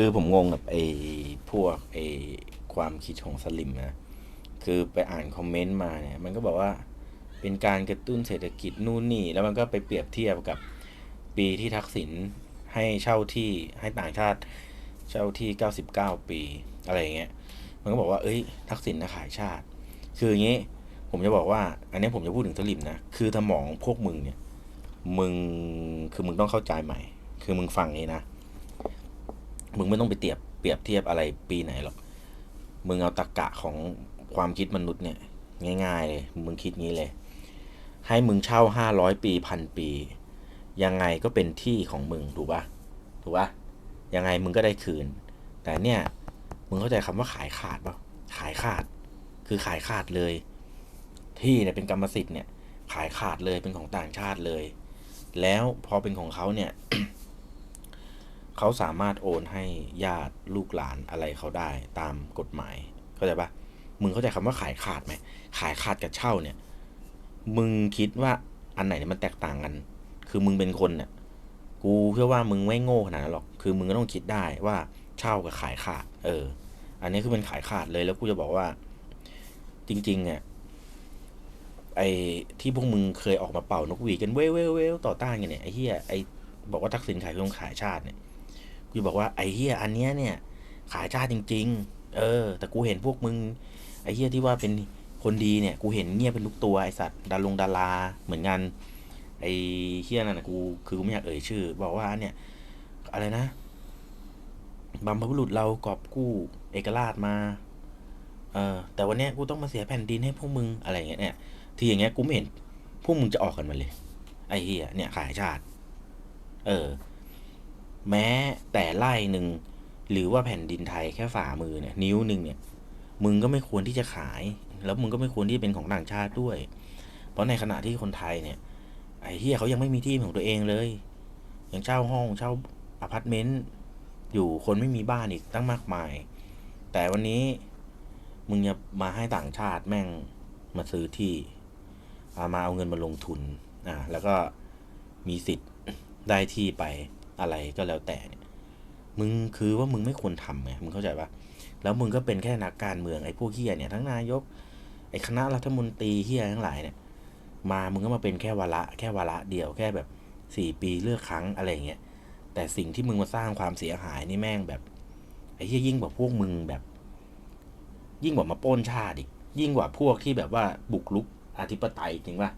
คือผมงงกับไอ้พวกไอ้ความคิดของสลิมนะ คือไปอ่านคอมเมนต์มาเนี่ย มันก็บอกว่าเป็นการกระตุ้นเศรษฐกิจนู่นนี่ แล้วมันก็ไปเปรียบเทียบกับปีที่ทักษิณให้เช่าที่ให้ต่างชาติเช่าที่ 99 ปีอะไรอย่างเงี้ย มันก็บอกว่า เอ้ย ทักษิณนะขายชาติ คืออย่างงี้ ผมจะบอกว่า อันนี้ผมจะพูดถึงสลิมนะ คือสมองพวกมึงเนี่ย มึง คือมึงต้องเข้าใจใหม่ คือมึงฟังนี้นะ มึงไม่ต้องไปเทียบเปรียบเทียบอะไรปีไหนหรอก มึงเอาตรกกะของความคิดมนุษย์เนี่ย ง่าย ๆ เลย มึงคิดงี้เลย ให้มึงเช่าห้าร้อยปีพันปี ยังไงก็เป็นที่ของมึงถูกปะถูกปะยังไงมึงก็ได้คืน แต่เนี่ย มึงเข้าใจคำว่าขายขาดปะขายขาด คือขายขาดเลย ที่เนี่ยเป็นกรรมสิทธิ์เนี่ย ขายขาดเลยเป็นของต่างชาติเลย แล้วพอเป็นของเขาเนี่ย เขาสามารถโอนให้ญาติลูกหลานอะไรเขาได้ตามกฎหมายเข้าใจปะมึงเข้าใจคำว่าขายขาดไหมขายขาดกับเช่าเนี่ย มึงคิดว่าอันไหนเนี่ยมันแตกต่างกัน คือมึงเป็นคนเนี่ยกูเชื่อว่ามึงไม่โง่ขนาดนั้นหรอก คือมึงก็ต้องคิดได้ว่าเช่ากับขายขาด เออ อันนี้คือเป็นขายขาดเลยแล้วกูจะบอกว่า จริง ๆ เนี่ยไอ้ที่พวกมึงเคยออกมาเป่านกหวีกันเว้ยเว้ยเว้ยต่อต้านกันเนี่ยไอ้เฮียไอ้บอกว่าทักษิณขายเครื่องขายชาติเนี่ย กูบอกว่าไอ้เฮียอันเนี้ยเนี่ย ขายชาติจริง ๆ เออ แต่กูเห็นพวกมึง ไอ้เฮียที่ว่าเป็นคนดีเนี่ย กูเห็นเงียบเป็นลูกตัวไอสัตว์ดารงดาราเหมือนกันไอ้เฮียนั่นนะกูคือกูไม่อยากเอ่ยชื่อ บอกว่าเนี่ย อะไรนะบรรพบุรุษเรากอบกู้เอกราชมา เออ แต่วันเนี้ยกูต้องมาเสียแผ่นดินให้พวกมึงอะไรอย่างเงี้ยเนี่ย ที่อย่างเงี้ยกูไม่เห็นพวกมึงจะออกกันมาเลย ไอ้เฮียเนี่ยขายชาติ เออ แม้แต่ไร่หนึ่งหรือว่าแผ่นดินไทยแค่ฝ่ามือเนี่ยนิ้วหนึ่งเนี่ยมึงก็ไม่ควรที่จะขาย แล้วมึงก็ไม่ควรที่จะเป็นของต่างชาติด้วย เพราะในขณะที่คนไทยเนี่ยไอ้เฮียเขายังไม่มีที่ของตัวเองเลยยังเช่าห้องเช่าอพาร์ตเมนต์อยู่คนไม่มีบ้านอีกตั้งมากมาย แต่วันนี้มึงจะมาให้ต่างชาติแม่งมาซื้อที่เอามาเอาเงินมาลงทุนอ่าแล้วก็มีสิทธิ์ได้ที่ไป อะไรก็แล้วแต่เนี่ยมึงคือว่ามึงไม่ควรทำไงมึงเข้าใจปะแล้วมึงก็เป็นแค่นักการเมืองไอ้พวกเฮียเนี่ยทั้งนายกไอ้คณะรัฐมนตรีเฮียทั้งหลายเนี่ย มามึงก็มาเป็นแค่วาระแค่วาระเดียวแค่แบบสี่ปีเลือกครั้งอะไรเงี้ยแต่สิ่งที่มึงมาสร้างความเสียหายนี่แม่งแบบไอ้เฮียยิ่งกว่าพวกมึงแบบ ยิ่งกว่ามาป้นชาติอีกยิ่งกว่าพวกที่แบบว่าบุกลุกอธิปไตยจริงป่ะ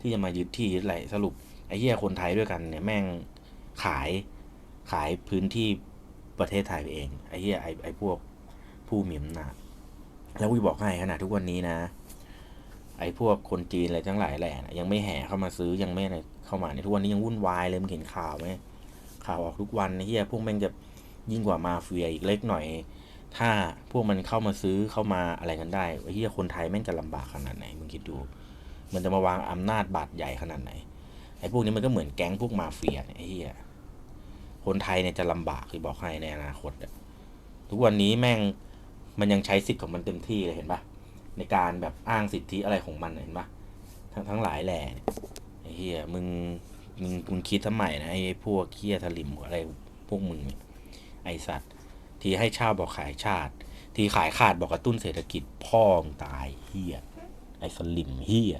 ที่จะมายึดที่อะไรสรุปไอ้เหี้ยคนไทยด้วยกันเนี่ยแม่ง ขายขายพื้นที่ประเทศไทยไปเอง ไอ้เหี้ยไอ้ไอ้พวกผู้มีอำนาจแล้ววิบอกให้ขนาดทุกวันนี้นะ ไอ้พวกคนจีนอะไรทั้งหลายแหล่นะยังไม่แห่เข้ามาซื้อยังไม่อะไรเข้ามาในทุกวันนี้ยังวุ่นวายเลยมึงเห็นข่าวไหมข่าวออกทุกวันไอ้เหี้ยพวกแม่งจะยิ่งกว่ามาเฟียอีกเล็กหน่อย ถ้าพวกมันเข้ามาซื้อเข้ามาอะไรกันได้ไอ้เหี้ยคนไทยแม่งจะลำบากขนาดไหนมึงคิดดู มันจะมาวางอำนาจบาดใหญ่ขนาดไหน อ้พวกนี้มันก็เหมือนแก๊งพวกมาเฟียเนี่ยไอ้เหี้ยคนไทยเนี่ยจะลำบากคือบอกให้ในอนาคตอะทุกวันนี้แม่งมันยังใช้สิทธิ์ของมันเต็มที่เลยเห็นปะในการแบบอ้างสิทธิอะไรของมันเห็นปะทั้งทั้งหลายแหล่เนี่ยไอ้เหี้ยมึงมึงมึงคิดทำไมนะไอ้พวกเคียทลิมอะไรพวกมึงไอสัตว์ ที่ให้ชาบอกขายชาติ ที่ขายขาดบอกกระตุ้นเศรษฐกิจพ่อมงตายเฮียไอ้สลิมเฮีย